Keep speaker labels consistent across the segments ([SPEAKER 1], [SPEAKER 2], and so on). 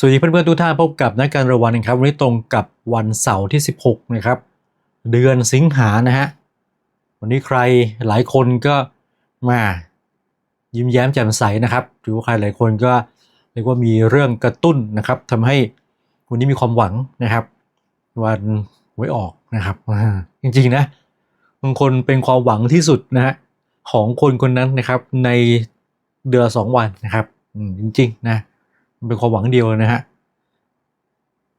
[SPEAKER 1] สวัสดีเพื่อนๆทุกท่านพบกับนักการระวันนะครับวันนี้ตรงกับวันเสาร์ที่ 16 นะครับ เดือนสิงหานะฮะวันนี้ใครหลายคนก็มายิ้มแย้มแจ่มใสนะครับหรือว่าใครหลายคนก็เรียกว่ามีเรื่องกระตุ้นนะครับทำให้วันนี้มีความหวังนะครับ วันหวยออกนะครับ จริงๆนะบางคนเป็นความหวังที่สุดนะฮะของคนคนนั้นนะครับในเดือนสองวันนะครับจริงๆนะ เป็นความหวังเดียวนะฮะ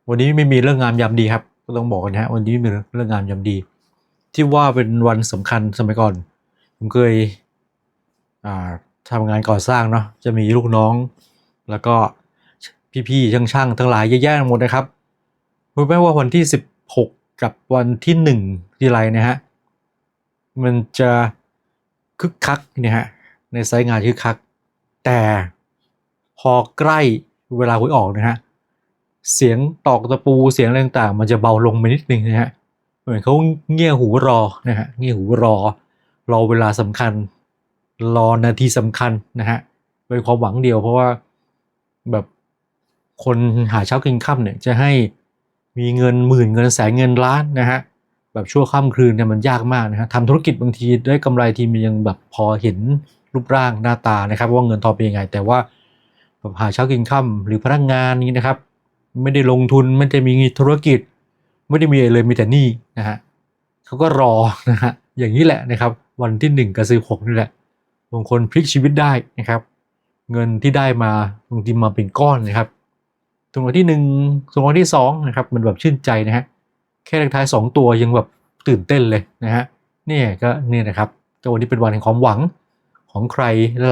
[SPEAKER 1] วันนี้ไม่มีเรื่องงามยามดีครับ ก็ต้องบอกกันนะฮะ วันนี้ไม่มีเรื่องงามยามดี ที่ว่าเป็นวันสำคัญสมัยก่อน ผมเคยอ่าทำงานก่อสร้างเนาะ จะมีลูกน้อง แล้วก็พี่ๆช่างๆทั้งหลายเยอะแยะหมดนะครับรู้ไหมว่าวันที่ 16 กับวันที่ 1 ที่ไรนะฮะ มันจะคึกคักเนี่ยฮะ ในไซต์งานคึกคัก แต่พอใกล้ เวลาหวยออกนะฮะเสียงตอกตะปูเสียงอะไรต่างๆ มันจะเบาลงไปนิดนึงนะฮะเหมือนเขาเงี่ยหูรอนะฮะเงี่ยหูรอ รอเวลาสำคัญ รอนาทีสำคัญนะฮะเป็นความหวังเดียวเพราะว่าแบบคนหาเช้ากินค่ำเนี่ยจะให้มีเงินหมื่นเงินแสนเงินล้านนะฮะแบบชั่วค่ำคืนเนี่ยมันยากมากนะฮะทำธุรกิจบางทีได้กำไรทีมันยังแบบพอเห็นรูปร่างหน้าตานะครับ ว่าเงินทองเป็นยังไง แต่ว่า หาเช้ากินค่ำหรือพนักงานนี้นะครับ ไม่ได้ลงทุนไม่ได้มีธุรกิจ ไม่ได้มีอะไรเลยมีแต่หนี้นะฮะเขาก็รอนะฮะอย่างนี้แหละนะครับ วันที่หนึ่งกับสิบหกนี่แหละบางคนพลิกชีวิตได้นะครับ เงินที่ได้มาบางทีมาเป็นก้อนนะครับตรงวันที่หนึ่งตรงวันที่สองนะครับ มันแบบชื่นใจนะฮะแค่เลขท้ายสองตัวยังแบบตื่นเต้นเลยนะฮะนี่ก็นี่นะครับก็วันนี้เป็นวันแห่งความหวังของใคร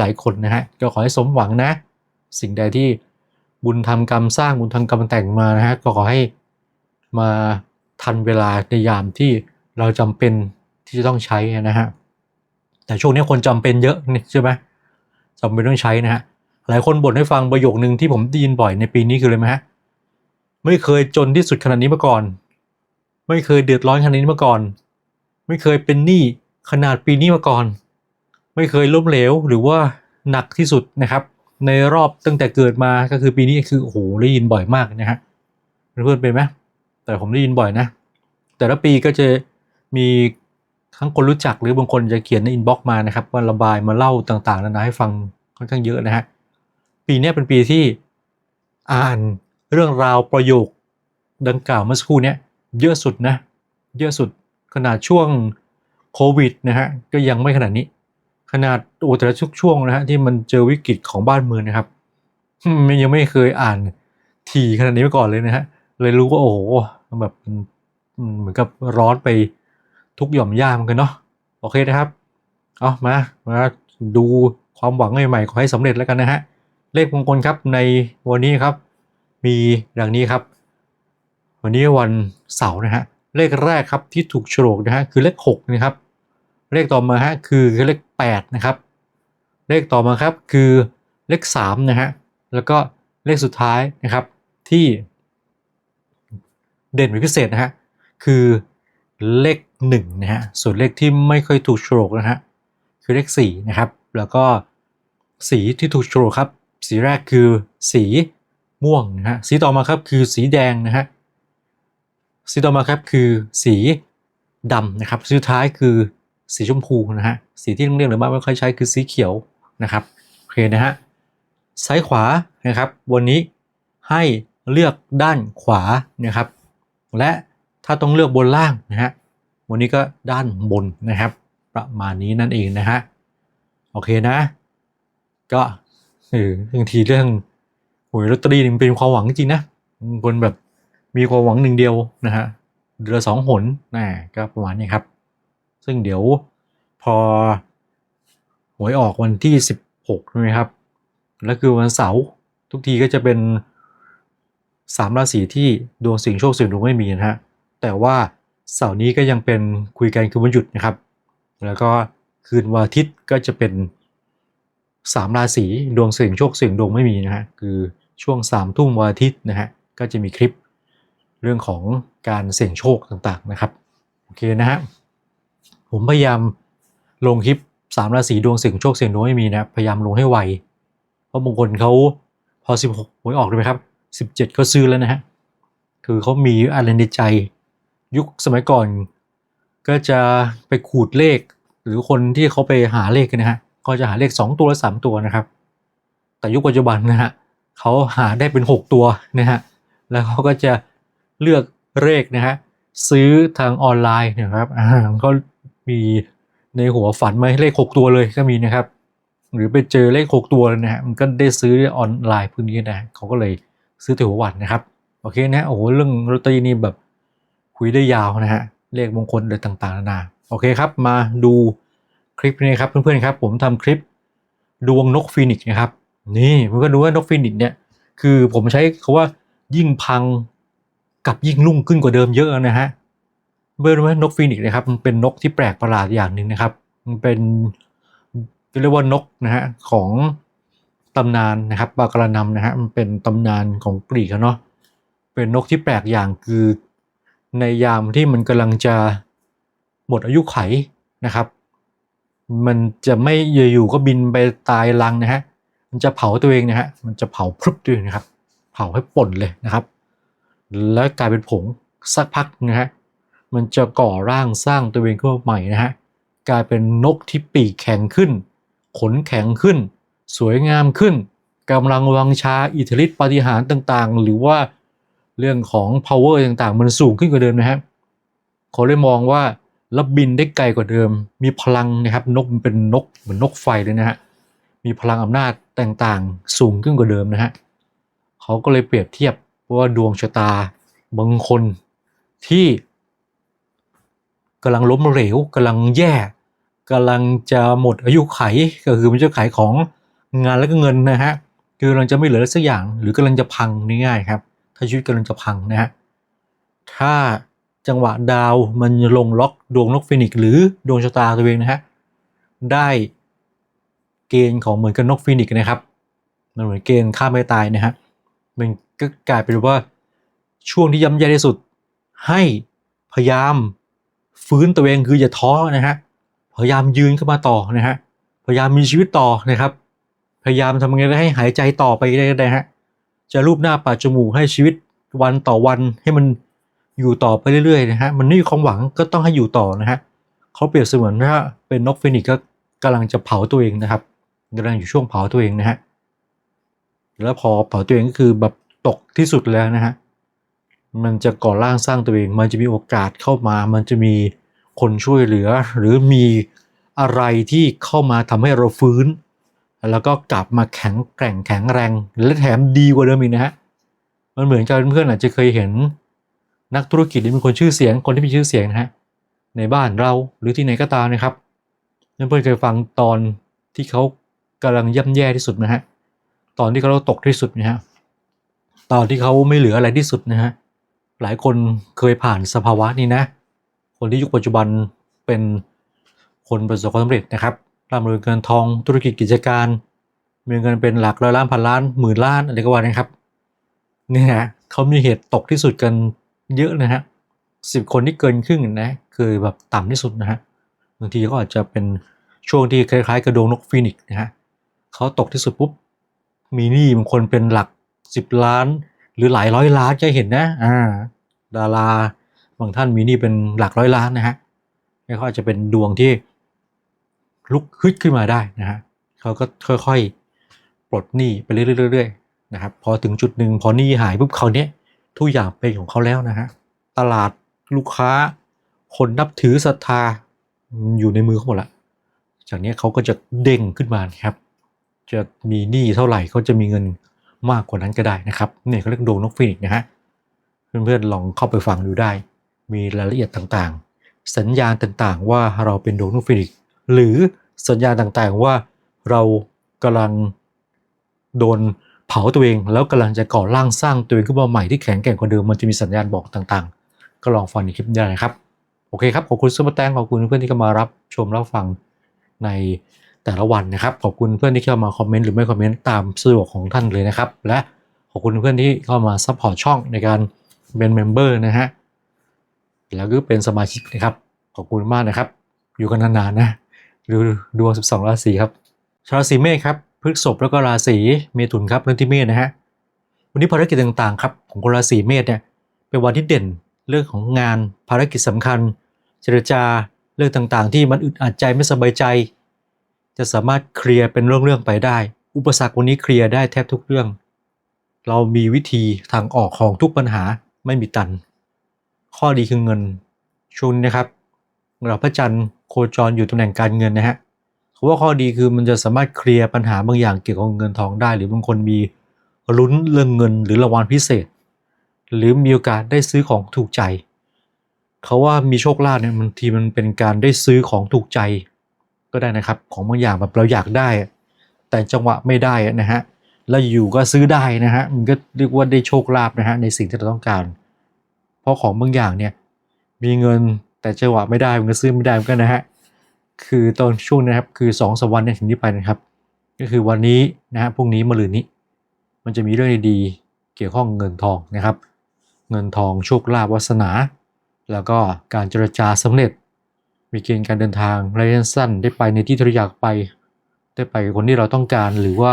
[SPEAKER 1] หลายๆคนนะฮะก็ขอให้สมหวังนะ สิ่งใดที่บุญทำกรรมสร้างบุญทำกรรมแต่งมานะฮะก็ขอให้มาทันเวลาในยามที่เราจำเป็นที่จะต้องใช้นะฮะแต่ช่วงนี้คนจำเป็นเยอะนี่ใช่ไหมจำเป็นต้องใช้นะฮะหลายคนบ่นให้ฟังประโยคนึงที่ผมได้ยินบ่อยในปีนี้คือเลยไหมฮะไม่เคยจนที่สุดขนาดนี้มาก่อน ไม่เคยเดือดร้อนขนาดนี้มาก่อน ไม่เคยเป็นหนี้ขนาดปีนี้มาก่อน ไม่เคยล้มเหลวหรือว่าหนักที่สุดนะครับ ในรอบตั้งแต่เกิดมาก็คือปีนี้คือโอ้โหได้ยินบ่อยมากนะฮะเพื่อนๆเป็นไหมแต่ผมได้ยินบ่อยนะ แต่ละปีก็จะมีทั้งคนรู้จักหรือบางคนจะเขียนในอินบ็อกซ์มานะครับว่าระบายมาเล่าต่างๆนานาให้ฟังค่อนข้างเยอะนะฮะปีนี้เป็นปีที่อ่านเรื่องราวประโยคดังกล่าวเมื่อสักครู่เนี้ยเยอะสุดนะ เยอะสุดขนาดช่วงโควิดนะฮะก็ยังไม่ขนาดนี้ ขนาดโอ้แต่ละชุกช่วงนะฮะที่มันเจอวิกฤตของบ้านเมืองนะครับมยังไม่เคยอ่านทีขนาดนี้มาก่อนเลยนะฮะ เลยรู้ว่าโอ้โหแบบเหมือนกับร้อนไปทุกหย่อมย่ามกันเนาะโอเคนะครับเอามามาดูความหวังใหม่ๆขอให้สำเร็จแล้วกันนะฮะเลขมงคลครับในวันนี้ครับ มีดังนี้ครับ วันนี้วันเสาร์นะฮะเลขแรกครับที่ถูกโฉลกนะฮะคือเลขหกนะครับ เลขต่อมาฮะคือเลขแปดนะครับ เลขต่อมาครับคือเลขสามนะฮะแล้วก็เลขสุดท้ายนะครับที่เด่นเป็นพิเศษนะฮะคือเลขหนึ่งนะฮะส่วนเลขที่ไม่เคยถูกโฉลกนะฮะคือเลขสี่นะครับ แล้วก็สีที่ถูกโฉลกครับ สีแรกคือสีม่วงนะฮะสีต่อมาครับคือสีแดงนะฮะสีต่อมาครับคือสีดำนะครับสีสุดท้ายคือ สีชมพูนะฮะสีที่โรงเรียนหรือบ้านไม่ค่อยใช้คือสีเขียวนะครับโอเคนะฮะซ้ายขวานะครับวันนี้ให้เลือกด้านขวานะครับ และถ้าต้องเลือกบนล่างนะฮะวันนี้ก็ด้านบนนะครับ ประมาณนี้นั่นเองนะฮะโอเคนะ ก็เออบางทีเรื่องหวยลอตเตอรี่นี่มันเป็นความหวังจริงนะคนแบบมีความหวังหนึ่งเดียวนะฮะเดือนสองหนนะก็ประมาณนี้ครับ ซึ่งเดี๋ยวพอหวยออกวันที่ 16ใช่ไหมครับ แล้วคือวันเสาร์ทุกทีก็จะเป็นสามราศีที่ดวงสียงโชคสียงดวงไม่มีนะฮะ แต่ว่าเสาร์นี้ก็ยังเป็นคุยกันคือวันหยุดนะครับ แล้วก็คืนวันอาทิตย์ก็จะเป็นสามราศีดวงสียงโชคสียงดวงไม่มีนะฮะ คือช่วงสามทุ่มวันอาทิตย์นะฮะ ก็จะมีคลิปเรื่องของการเสี่ยงโชคต่างๆนะครับ โอเคนะฮะ ผมพยายามลงคลิปสามราศีดวงเสี่ยงโชคเสี่ยงดวงไม่มีนะพยายามลงให้ไว เพราะบางคนเขาพอ16หวยออกเลยไหมครับ17เขาซื้อแล้วนะฮะคือเขามีอะไรในใจ ยุคสมัยก่อน ก็จะไปขูดเลข หรือคนที่เขาไปหาเลขกันนะฮะก็จะหาเลข2ตัวหรือ3ตัวนะครับ แต่ยุคปัจจุบันนะฮะเขาหาได้เป็น6ตัวนะฮะแล้วเขาก็จะเลือกเลขนะฮะซื้อทางออนไลน์นะครับอ่าก็ มีในหัวฝันมาให้เลข 6 ตัวเลยก็มีนะครับ หรือไปเจอเลข 6 ตัวเลยนะฮะมันก็ได้ซื้อออนไลน์พวกนี้นะเขาก็เลยซื้อถือหัววันนะครับโอเคนะโอ้โหเรื่องลอตเตอรี่นี่แบบคุยได้ยาวนะฮะเลขมงคลอะไรต่างๆนานาโอเคครับ มาดูคลิปนี้ครับเพื่อนๆครับ ผมทำคลิปดวงนกฟีนิกนะครับ นี่มันก็ดูว่านกฟีนิกเนี่ย คือผมใช้คาว่ายิ่งพังกับยิ่งรุ่งขึ้นกว่าเดิมเยอะนะฮะ เบอร์รู้ไหมนกฟีนิกซ์นะครับมันเป็นนกที่แปลกประหลาดอย่างหนึ่งนะครับ มันเป็นเรียกว่านกนะฮะของตำนานนะครับบากระนำนะฮะมันเป็นตำนานของกรีกเนาะเป็นนกที่แปลกอย่างคือในยามที่มันกำลังจะหมดอายุไขนะครับ มันจะไม่อยู่ๆก็บินไปตายรังนะฮะมันจะเผาตัวเองนะฮะมันจะเผาพรึบตัวเองนะครับ เผาให้ป่นเลยนะครับ แล้วกลายเป็นผงสักพักนะฮะ มันจะก่อร่างสร้างตัวเองขึ้นมาใหม่นะฮะกลายเป็นนกที่ปีกแข็งขึ้น ขนแข็งขึ้น สวยงามขึ้นกำลังวังชาอิทธิฤทธิปฏิหารต่างๆ หรือว่าเรื่องของ power ต่างๆ มันสูงขึ้นกว่าเดิมนะฮะเขาเลยมองว่าแล้วบินได้ไกลกว่าเดิม มีพลังนะครับนกมันเป็นนกเหมือนนกไฟเลยนะฮะมีพลังอำนาจต่างๆ สูงขึ้นกว่าเดิมนะฮะเขาก็เลยเปรียบเทียบว่าดวงชะตาบางคนที่ กำลังล้มเหลวกำลังแย่กำลังจะหมดอายุไขก็คือมันจะขายของงานแล้วก็เงินนะฮะคือกำลังจะไม่เหลือสักอย่าง หรือกำลังจะพังง่ายๆครับ ถ้าชีวิตกำลังจะพังนะฮะถ้าจังหวะดาวมันลงล็อกดวงนกฟินิกซ์หรือดวงชะตาตัวเองนะฮะได้เกณฑ์ของเหมือนกับนกฟีนิกซ์นะครับมันเหมือนเกณฑ์ฆ่าไม่ตายนะฮะมันก็กลายเป็นว่าช่วงที่ย่ำแย่ที่สุด ให้พยายาม ฟื้นตัวเองคืออย่าท้อนะฮะพยายามยืนขึ้นมาต่อนะฮะพยายามมีชีวิตต่อนะครับ พยายามทำยังไงให้หายใจต่อไปได้นะฮะจะรูปหน้าปาดจมูกให้ชีวิตวันต่อวันให้มันอยู่ต่อไปเรื่อยๆนะฮะมันไม่ความหวังก็ต้องให้อยู่ต่อนะฮะเขาเปรียบเสมือนว่าเป็นนกฟีนิกซ์ก็กำลังจะเผาตัวเองนะครับกำลังอยู่ช่วงเผาตัวเองนะฮะแล้วพอเผาตัวเองก็คือแบบตกที่สุดแล้วนะฮะ มันจะก่อร่างสร้างตัวเอง มันจะมีโอกาสเข้ามา มันจะมีคนช่วยเหลือ หรือมีอะไรที่เข้ามาทำให้เราฟื้น แล้วก็กลับมาแข็งแกร่งแข็งแรง และแถมดีกว่าเดิมอีกนะฮะ มันเหมือนกับเพื่อนอาจจะเคยเห็นนักธุรกิจที่มีคนชื่อเสียง คนที่มีชื่อเสียงนะฮะ ในบ้านเราหรือที่ไหนก็ตามนะครับเพื่อนเคยฟังตอนที่เขากำลังย่ำแย่ที่สุดนะฮะ ตอนที่เขาตกที่สุดนะฮะ ตอนที่เขาไม่เหลืออะไรที่สุดนะฮะ หลายคนเคยผ่านสภาวะนี้นะ คนที่ยุคปัจจุบันเป็นคนประสบความสำเร็จนะครับร่ำรวยเงินทองธุรกิจกิจการ มีเงินเป็นหลักร้อยล้านพันล้านหมื่นล้านอะไรก็ว่านะครับนี่ฮะเขามีเหตุตกที่สุดกันเยอะนะฮะสิบคนที่เกินครึ่งนะคือแบบต่ำที่สุดนะฮะบางทีก็อาจจะเป็นช่วงที่คล้ายๆ กระโดงนกฟีนิกซ์นะฮะเขาตกที่สุดปุ๊บมีหนี้บางคนเป็นหลักสิบล้าน หรือหลายร้อยล้านจะเห็นนะ อ่า ดาราบางท่านมีนี้เป็นหลักร้อยล้านนะฮะแล้วเขาอาจจะเป็นดวงที่ลุกฮึดขึ้นมาได้นะฮะเขาก็ค่อยๆ ปลดหนี้ไปเรื่อยๆนะครับ พอถึงจุดหนึ่งพอหนี้หายปุ๊บเขาเนี้ยทุกอย่างเป็นของเขาแล้วนะฮะ ตลาดลูกค้า คนนับถือศรัทธาอยู่ในมือเขาหมดละ จากนี้เขาก็จะเด้งขึ้นมาครับ จะมีหนี้เท่าไหร่เขาจะมีเงิน มากกว่านั้นก็ได้นะครับเนี่ยเขาเรียกดวงนกฟีนิกซ์นะฮะเพื่อนๆลองเข้าไปฟังดูได้ มีรายละเอียดต่างๆ สัญญาณต่างๆ ว่าเราเป็นดวงนกฟีนิกซ์หรือสัญญาณต่างๆว่าเรากำลังโดนเผาตัวเองแล้วกำลังจะก่อร่างสร้างตัวเองขึ้นมาใหม่ที่แข็งแกร่งกว่าเดิมมันจะมีสัญญาณบอกต่างๆ ก็ลองฟังในคลิปนี้ได้นะครับ โอเคครับ ขอบคุณซุปเปอร์แตงขอบคุณเพื่อนที่เข้ามารับชมรับฟังใน แต่ละวันนะครับ ขอบคุณเพื่อนที่เข้ามาคอมเมนต์หรือไม่คอมเมนต์ตามสะดวกของท่านเลยนะครับ และขอบคุณเพื่อนที่เข้ามาซัพพอร์ตช่องในการเป็นเมมเบอร์นะฮะแล้วก็เป็นสมาชิกนะครับ ขอบคุณมากนะครับ อยู่กันนานๆนะดูดวง 12 ราศีครับชาวราศีเมษครับพฤษภแล้วก็ราศีเมถุนครับเรื่องที่เมษนะฮะวันนี้ภารกิจต่างๆครับของคนราศีเมษเนี่ยเป็นวันที่เด่นเรื่องของงานภารกิจสำคัญ เจรจาเรื่องต่างๆ ที่มันอึดอัดใจไม่สบายใจ จะสามารถเคลียร์เป็นเรื่องๆไปได้ อุปสรรควันนี้เคลียร์ได้แทบทุกเรื่อง เรามีวิธีทางออกของทุกปัญหาไม่มีตัน ข้อดีคือเงินช่วงนี้นะครับเราพระจันทร์โคจรอยู่ตำแหน่งการเงินนะฮะเขาว่าข้อดีคือมันจะสามารถเคลียร์ปัญหาบางอย่างเกี่ยวกับเงินทองได้ หรือบางคนมีลุ้นเรื่องเงินหรือรางวัลพิเศษ หรือมีโอกาสได้ซื้อของถูกใจ เขาว่ามีโชคลาภเนี่ยบางทีมันเป็นการได้ซื้อของถูกใจ ก็ได้นะครับ ของบางอย่างแบบเราอยากได้ แต่จังหวะไม่ได้นะฮะแล้วอยู่ก็ซื้อได้นะฮะมันก็เรียกว่าได้โชคลาภนะฮะในสิ่งที่เราต้องการ เพราะของบางอย่างเนี่ยมีเงินแต่จังหวะไม่ได้มันก็ซื้อไม่ได้เหมือนกันนะฮะคือตอนช่วงนะครับคือสองสามวันเนี่ยถึงนี้ไปนะครับ ก็คือวันนี้นะฮะพรุ่งนี้มะรืนนี้ มันจะมีเรื่องดีๆเกี่ยวข้องเงินทองนะครับ เงินทองโชคลาภวาสนา แล้วก็การเจรจาสำเร็จ มีเกณฑ์การเดินทางระยะสั้นได้ไปในที่ที่เราอยากไป ได้ไปกับคนที่เราต้องการหรือว่า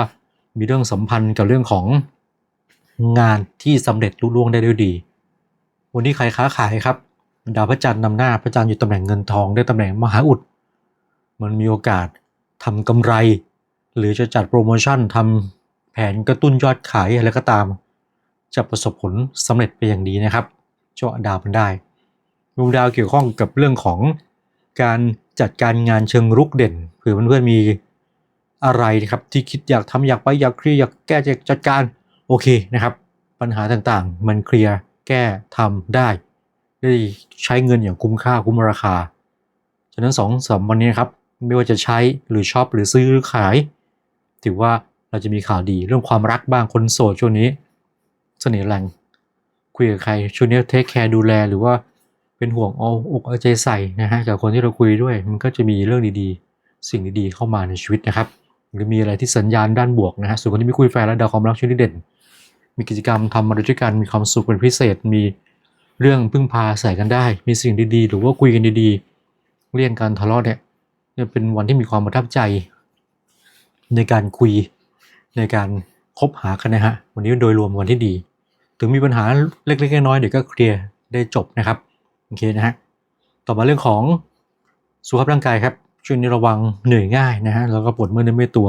[SPEAKER 1] มีเรื่องสัมพันธ์กับเรื่องของงานที่สำเร็จลุล่วงได้ด้วยดี วันนี้ใครค้าขายครับ ดาวพระจันทร์นำหน้าพระจันทร์อยู่ตำแหน่งเงินทองได้ตำแหน่งมหาอุด มันมีโอกาสทำกำไร หรือจะจัดโปรโมชั่นทำแผนกระตุ้นยอดขายอะไรก็ตาม จะประสบผลสำเร็จไปอย่างดีนะครับเจาะดาวมันได้ดวงดาวเกี่ยวข้องกับเรื่องของ การจัดการงานเชิงรุกเด่นเผื่อเพื่อนๆมีอะไรนะครับที่คิดอยากทำอยากไปอยากเคลียร์อยากแก้จัดการโอเคนะครับ ปัญหาต่างๆ มันเคลียร์แก้ทำได้ ได้ใช้เงินอย่างคุ้มค่าคุ้มราคา ฉะนั้นสองสามวันนี้นครับไม่ว่าจะใช้หรือช็อปหรือซื้อหรือขาย ถือว่าเราจะมีข่าวดีเรื่องความรักบ้างคนโสดช่วงนี้ เสน่ห์แรงคุยกับใครช่วงนี้เทคแคร์ดูแลหรือว่า เป็นห่วงเอาอกเอาใจใส่นะฮะกับคนที่เราคุยด้วย มันก็จะมีเรื่องดีๆ สิ่งดีๆเข้ามาในชีวิตนะครับ หรือมีอะไรที่สัญญาณด้านบวกนะฮะส่วนคนที่ไม่คุยแฟนและดาวความรักช่วงนี้เด่น มีกิจกรรมทำมาด้วยกันมีความสุขเป็นพิเศษ มีเรื่องพึ่งพาใส่กันได้ มีสิ่งดีๆ หรือว่าคุยกันดีๆ เลี่ยงการทะเลาะเนี่ยเนี่ยเป็นวันที่มีความประทับใจ ในการคุยในการคบหากันนะฮะวันนี้โดยรวมวันที่ดี ถึงมีปัญหาเล็กๆน้อยๆเดี๋ยวก็เคลียร์ได้จบนะครับ อเคนะฮะต่อมาเรื่องของสุขภาพร่างกายครับช่วงนี้ระวังเหนื่อยง่ายนะฮะแล้วก็ปวดเมื่อยเนื้อเมื่อยตัว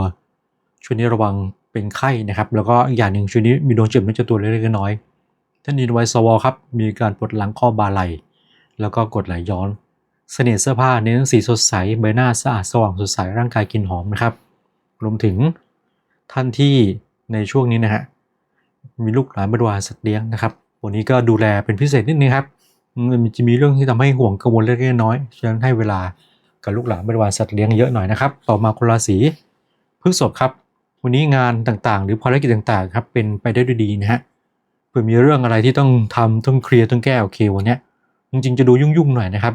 [SPEAKER 1] ช่วงนี้ระวังเป็นไข้นะครับ แล้วก็อีกอย่างหนึ่งช่วงนี้มีดวงเจ็บเนื้อเจ็บตัวเล็กๆน้อยๆท่านอินไวสวอครับมีการปวดหลังข้อบาไหลแล้วก็กดไหลย้อนเสน่ห์เสื้อผ้าเน้นสีสดใสใบหน้าสะอาดสว่างสดใสร่างกายกินหอมนะครับ รวมถึงท่านที่ในช่วงนี้นะฮะมีลูกหลานบริวาสัตว์เลี้ยงนะครับวันนี้ก็ดูแลเป็นพิเศษนิดนึงครับ มันจะมีเรื่องที่ทำให้ห่วงกังวลเล็กๆน้อยๆฉะนั้นให้เวลากับลูกหลานบริวารสัตว์เลี้ยงเยอะหน่อยนะครับ ต่อมาคนราศีพฤษภครับ วันนี้งานต่างๆ หรือภารกิจต่างๆครับเป็นไปได้ด้วยดีนะฮะเผื่อมีเรื่องอะไรที่ต้องทำต้องเคลียร์ต้องแก้โอเควันนี้จริงๆจะดูยุ่งๆหน่อยนะครับ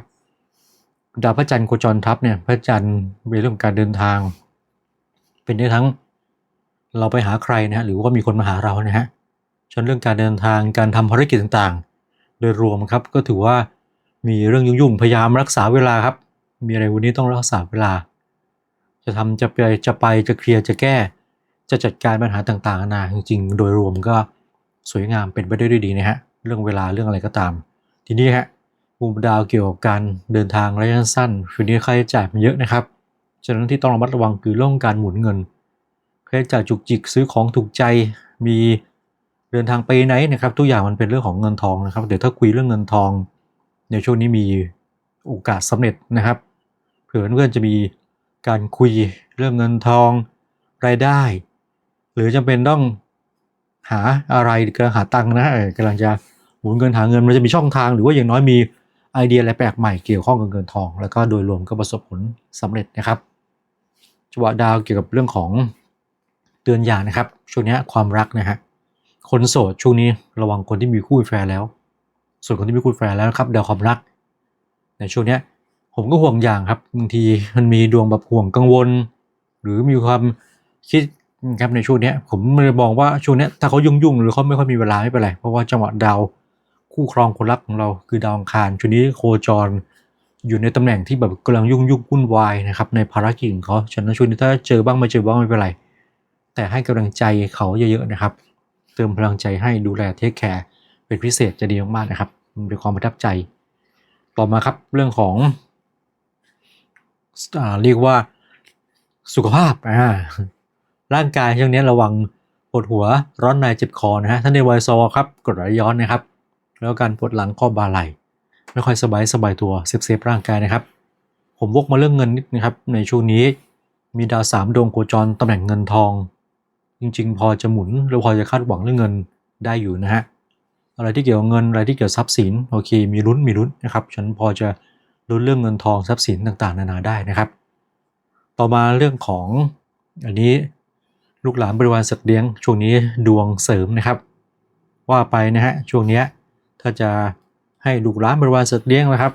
[SPEAKER 1] ดาวพระจันทร์โคจรทับเนี่ยพระจันทร์เป็นเรื่องการเดินทาง เป็นได้ทั้งเราไปหาใครนะฮะหรือว่ามีคนมาหาเรานะฮะฉะนั้นเรื่องการเดินทางการทำภารกิจต่างๆ โดยรวมครับก็ถือว่ามีเรื่องยุ่งๆพยายามรักษาเวลาครับ มีอะไรวันนี้ต้องรักษาเวลา จะทำจะไปจะไปจะเคลียร์จะแก้ จะจัดการปัญหาต่างๆนานาจริงๆ โดยรวมก็สวยงามเป็นไปได้ด้วยดีนะฮะเรื่องเวลาเรื่องอะไรก็ตาม ทีนี้ฮะมุมดาวเกี่ยวกับการเดินทางระยะสั้นช่วงนี้ค่าใช้จ่ายมันเยอะนะครับฉะนั้นที่ต้องระมัดระวังคือเรื่องการหมุนเงินค่าใช้จ่ายจุกจิกซื้อของถูกใจมี เดินทางไปไหนนะครับทุกอย่างมันเป็นเรื่องของเงินทองนะครับเดี๋ยวถ้าคุยเรื่องเงินทองในช่วงนี้มีโอกาสสำเร็จนะครับ เผื่อเพื่อนๆจะมีการคุยเรื่องเงินทองรายได้ หรือจำเป็นต้องหาอะไรกำลังหาตังค์นะกำลังจะหมุนเงินหาเงินมันจะมีช่องทาง หรือว่าอย่างน้อยมีไอเดียอะไรแปลกใหม่เกี่ยวข้องกับเงินทอง แล้วก็โดยรวมก็ประสบผลสำเร็จนะครับจังหวะดาวเกี่ยวกับเรื่องของเตือนอย่างนะครับช่วงนี้ความรักนะฮะ คนโสดช่วงนี้ระวังคนที่มีคู่แฟนแล้ว ส่วนคนที่มีคู่แฟนแล้วนะครับเดาวความรัก ในช่วงนี้ผมก็ห่วงอย่างครับบางทีมันมีดวงแบบห่วงกังวล หรือมีความคิดครับในช่วงนี้ผมเลยมองว่าช่วงนี้ถ้าเขายุ่งๆหรือเขาไม่ค่อยมีเวลาไม่เป็นไรเพราะว่าจังหวะดาวคู่ครองคนรักของเราคือดาวอังคารช่วงนี้โคจรอยู่ในตำแหน่งที่แบบกำลังยุ่งยุ่งวุ่นวายนะครับในภารกิจของเขาฉะนั้นช่วงนี้ถ้าเจอบ้างไม่เจอบ้างไม่เป็นไร แต่ให้กำลังใจเขาเยอะๆนะครับ ติมพลังใจให้ดูแลเทคแคร์เป็นพิเศษจะดีมากๆนะครับเป็นความประทับใจ ต่อมาครับเรื่องของอเรียกว่าสุขภาพอ่าร่างกายช่วงนี้ระวังปวดหัวร้อนในเจ็บคอนะฮะท่านในวัยซอครับกดไหลย้อนนะครับ แล้วการปวดหลังข้อบ่าไหล่ไม่ค่อยสบายสบายตัวเซฟเซฟร่างกายนะครับ ผมวกมาเรื่องเงินนิดนะครับในช่วงนี้มีดาวสามดวงโคจรตำแหน่งเงินทอง จริง ๆ พอจะหมุนหรือพอจะคาดหวังเรื่องเงินได้อยู่นะฮะอะไรที่เกี่ยวกับเงินอะไรที่เกี่ยวกับทรัพย์สินโอเคมีลุ้นมีลุ้นนะครับฉันพอจะลุ้นเรื่องเงินทองทรัพย์สินต่างๆ นานาได้นะครับ ต่อมาเรื่องของอันนี้ลูกหลานบริวารสัตว์เลี้ยง ช่วงนี้ดวงเสริมนะครับ ว่าไปนะฮะช่วงนี้ถ้าจะให้ลูกหลานบริวารสัตว์เลี้ยงนะครับ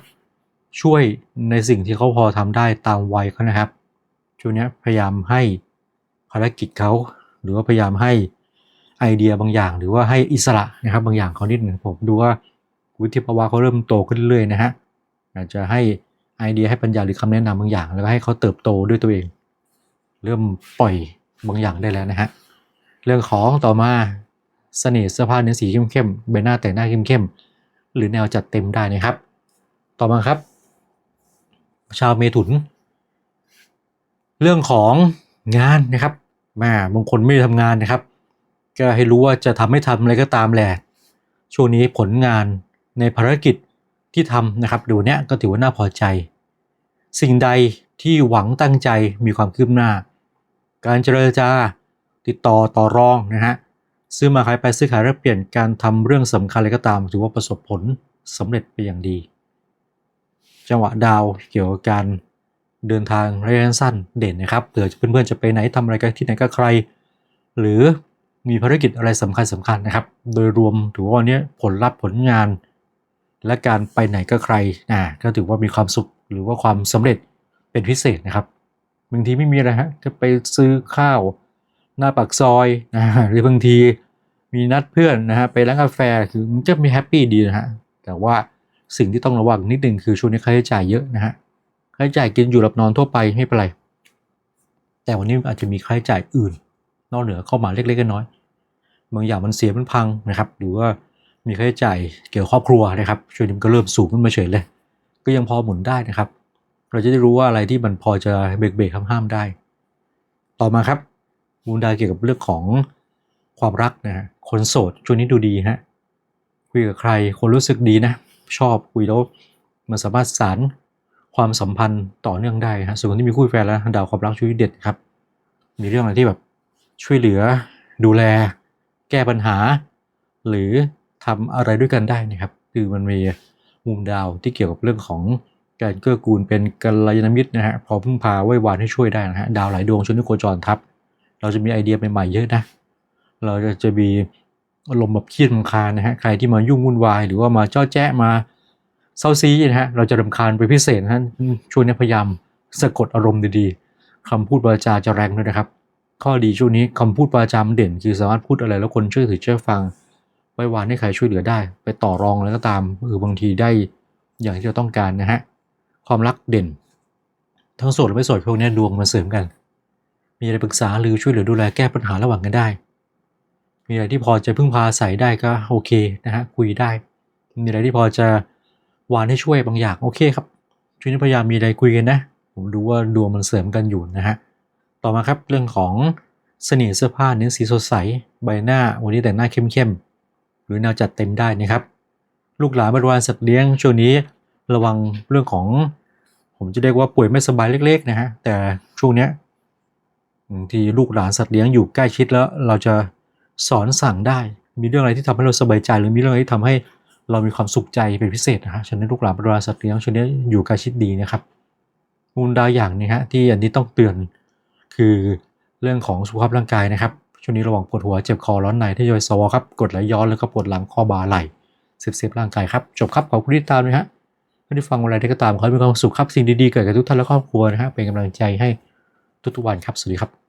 [SPEAKER 1] ช่วยในสิ่งที่เขาพอทำได้ตามวัยเขานะครับ ช่วงนี้พยายามให้ภารกิจเขา หรือว่าพยายามให้ไอเดียบางอย่าง หรือว่าให้อิสระนะครับ บางอย่างเขานิดหนึ่งผมดูว่าวุฒิภาวะเขาเริ่มโตขึ้นเรื่อยๆนะฮะอาจจะให้ไอเดียให้ปัญญาหรือคำแนะนำบางอย่าง แล้วก็ให้เขาเติบโตด้วยตัวเอง เริ่มปล่อยบางอย่างได้แล้วนะฮะเรื่องของต่อมาเสน่ห์เสื้อผ้าเนื้อสีเข้มๆใบหน้าแต่งหน้าเข้มๆหรือแนวจัดเต็มได้นะครับ ต่อมาครับ ชาวเมถุน เรื่องของงานนะครับ แม่บางคนไม่ได้ทำงานนะครับ ก็ให้รู้ว่าจะทำไม่ทำอะไรก็ตามแหละ ช่วงนี้ผลงานในภารกิจที่ทำนะครับดูเนี้ยก็ถือว่าน่าพอใจ สิ่งใดที่หวังตั้งใจมีความคืบหน้า การเจรจาติดต่อต่อรองนะฮะซื้อมาขายไปซื้อขายแลกเปลี่ยนการทำเรื่องสำคัญอะไรก็ตาม ถือว่าประสบผลสำเร็จไปอย่างดี จังหวะดาวเกี่ยวกับการ เดินทางระยะสั้นเด่นนะครับเผื่อเพื่อนๆจะไปไหนทำอะไรกันที่ไหนก็ใคร หรือมีภารกิจอะไรสำคัญสำคัญนะครับ โดยรวมถือว่าวันนี้ผลลัพธ์ผลงาน และการไปไหนก็ใครอ่าก็ถือว่ามีความสุขหรือว่าความสำเร็จเป็นพิเศษนะครับบางทีไม่มีอะไรฮะก็ไปซื้อข้าวหน้าปากซอยนะฮะหรือบางทีมีนัดเพื่อนนะฮะไปร้านกาแฟคือมันจะมีแฮปปี้ดีนะฮะแต่ว่าสิ่งที่ต้องระวังนิดนึงคือช่วงนี้ค่าใช้จ่ายเยอะนะฮะ ค่าใช้จ่ายกินอยู่หลับนอนทั่วไปไม่เป็นไร แต่วันนี้อาจจะมีค่าใช้จ่ายอื่น นอกเหนือเข้ามาเล็กๆน้อยๆบางอย่างมันเสียมันพังนะครับ หรือว่ามีค่าใช้จ่ายเกี่ยวกับครอบครัวนะครับช่วงนี้มันก็เริ่มสูงขึ้นมาเฉยเลย ก็ยังพอหมุนได้นะครับ เราจะได้รู้ว่าอะไรที่มันพอจะเบรกเบรกห้ามๆได้ ต่อมาครับมูลดาเกี่ยวกับเรื่องของความรักนะฮะคนโสดช่วงนี้ดูดีฮะคุยกับใครคนรู้สึกดีนะ ชอบคุยแล้วมันสามารถสาร ความสัมพันธ์ต่อเนื่องได้ฮะส่วนคนที่มีคู่แฟนแล้วดาวความรักช่วยเด็ดครับ มีเรื่องอะไรที่แบบช่วยเหลือ ดูแล แก้ปัญหา หรือทำอะไรด้วยกันได้นะครับ คือมันมีมุมดาวที่เกี่ยวกับเรื่องของการเกื้อกูลเป็นกัลยาณมิตรนะฮะพอพึ่งพาไหว้วานให้ช่วยได้นะฮะดาวหลายดวงชนที่โคจรทับ เราจะมีไอเดียใหม่ๆเยอะนะ เราจะจะมีอารมณ์แบบเครียดรำคาญนะฮะใครที่มายุ่งวุ่นวาย หรือว่ามาเจ้อแจ้มา เศร้าซีนะฮะเราจะรำคาญไปพิเศษนะฮะช่วงนี้พยายามสะกดอารมณ์ดีๆคำพูดวาจาจะแรงด้วยนะครับ ข้อดีช่วงนี้คำพูดวาจามเด่น คือสามารถพูดอะไรแล้วคนเชื่อถือเชื่อฟัง ไว้วานให้ใครช่วยเหลือได้ ไปต่อรองอะไรก็ตามเออบางทีได้อย่างที่เราต้องการนะฮะความรักเด่น ทั้งโสดและไม่โสดพวกนี้ดวงมาเสริมกัน มีอะไรปรึกษาหรือช่วยเหลือดูแลแก้ปัญหาระหว่างกันได้ มีอะไรที่พอจะพึ่งพาอาศัยได้ก็โอเคนะฮะคุยได้ มีอะไรที่พอจะ วานให้ช่วยบางอย่างโอเคครับช่วยนี้พยายามมีอะไรคุยกันนะ ผมดูว่าดวงมันเสริมกันอยู่นะฮะต่อมาครับเรื่องของเสน่ห์เสื้อผ้าเนื้อสีสดใสใบหน้าวันนี้แต่งหน้าเข้มๆหรือแนวจัดเต็มได้นะครับ ลูกหลานบริวารสัตว์เลี้ยงช่วงนี้ระวังเรื่องของ ผมจะเรียกว่าป่วยไม่สบายเล็ก ๆ นะฮะแต่ช่วงเนี้ยบางทีลูกหลานสัตว์เลี้ยงอยู่ใกล้ชิดแล้วเราจะสอนสั่งได้ มีเรื่องอะไรที่ทำให้เราสบายใจ หรือมีเรื่องอะไรที่ทำให้ เรามีความสุขใจเป็นพิเศษนะฮะฉะนั้นลูกหลานบริวารสัตว์เลี้ยงช่วงนี้อยู่ใกล้ชิดดีนะครับมูลดาวอย่างนี้ฮะที่อันนี้ต้องเตือนคือเรื่องของสุขภาพร่างกายนะครับช่วงนี้ระวังปวดหัวเจ็บคอร้อนในที่ยอยซอครับกดไหลย้อนแล้วก็ปวดหลังข้อบ่าไหล่เสียบเสียบร่างกายครับจบครับขอบคุณที่ตามนะฮะไม่ได้ฟังอะไรได้ก็ตามขอให้มีความสุขครับสิ่งดีๆเกิดกับทุกท่านและครอบครัวนะฮะเป็นกำลังใจให้ทุกๆวันครับสวัสดีครับ